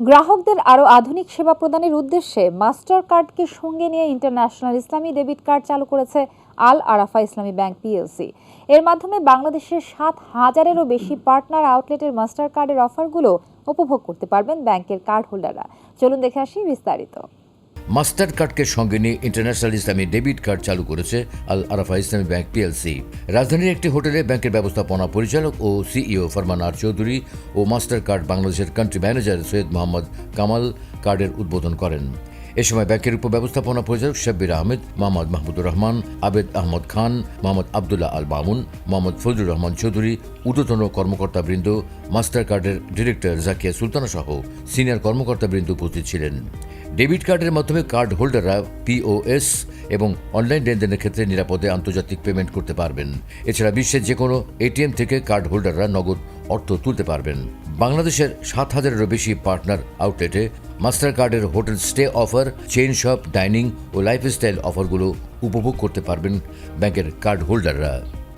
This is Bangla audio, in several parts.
গ্রাহকদের আরও আধুনিক সেবা প্রদানের উদ্দেশ্যে মাস্টার কার্ডকে সঙ্গে নিয়ে ইন্টারন্যাশনাল ইসলামী ডেবিট কার্ড চালু করেছে আল আরাফা ইসলামী ব্যাংক পিএলসি এর মাধ্যমে বাংলাদেশের সাত হাজারেরও বেশি পার্টনার আউটলেটের মাস্টার কার্ডের অফারগুলো উপভোগ করতে পারবেন ব্যাংকের কার্ড হোল্ডাররা চলুন দেখে আসি বিস্তারিত। মাস্টার কার্ডকে সঙ্গে নিয়ে ইন্টারন্যাশনাল ইসলামী ডেবিট কার্ড চালু করেছে আল আরাফা ইসলামী ব্যাংক পিএলসি রাজধানীর একটি হোটেলে ব্যাংকের ব্যবস্থাপনা পরিচালক ও সিইও ফরমান আর চৌধুরী ও মাস্টার কার্ড বাংলাদেশের কান্ট্রি ম্যানেজার সৈয়দ মোহাম্মদ কামাল কার্ডের উদ্বোধন করেন। এ সময় ব্যাংকের উপব্যবস্থাপনা পরিচালক শাব্বির আহমেদ, মোহাম্মদ মাহমুদুর রহমান, আবেদ আহমদ খান, মোহাম্মদ আবদুল্লাহ আল মামুন, মোহাম্মদ ফজলুর রহমান চৌধুরী, ঊর্ধ্বতন কর্মকর্তাবৃন্দ, মাস্টার কার্ডের ডিরেক্টর জাকিয়া সুলতানা সহ সিনিয়র কর্মকর্তাবৃন্দ উপস্থিত ছিলেন। ডেবিট কার্ডের মাধ্যমে কার্ড হোল্ডাররা পিওএস এবং অনলাইন লেনদেনের ক্ষেত্রে নিরাপদে আন্তর্জাতিক পেমেন্ট করতে পারবেন। এছাড়া বিশ্বের যে কোনো এটিএম থেকে কার্ড হোল্ডাররা নগদ অর্থ তুলতে পারবেন। বাংলাদেশের সাত হাজারেরও বেশি পার্টনার আউটলেটে মাস্টার কার্ডের hotel stay offer, chain shop, dining ও লাইফস্টাইল অফারগুলো উপভোগ করতে পারবেন ব্যাংকের কার্ড হোল্ডাররা।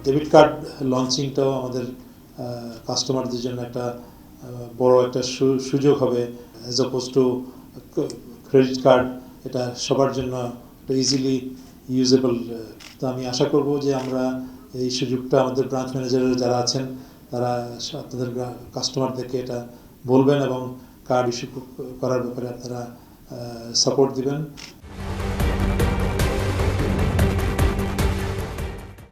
ডেবিট কার্ড লঞ্চিংটাও আমাদের কাস্টমারদের জন্য একটা বড় একটা সুযোগ হবে as oppose to credit card, এটা সবার জন্য একটা ইজিলি ইউজেবল তো আমি আশা করব যে আমরা এই সুযোগটা আমাদের ব্রাঞ্চ ম্যানেজার যারা আছেন, তারা আপনাদের কাস্টমারদেরকে এটা বলবেন এবং কার্ড ইস্যু করার ব্যাপারে আপনারা সাপোর্ট দিবেন।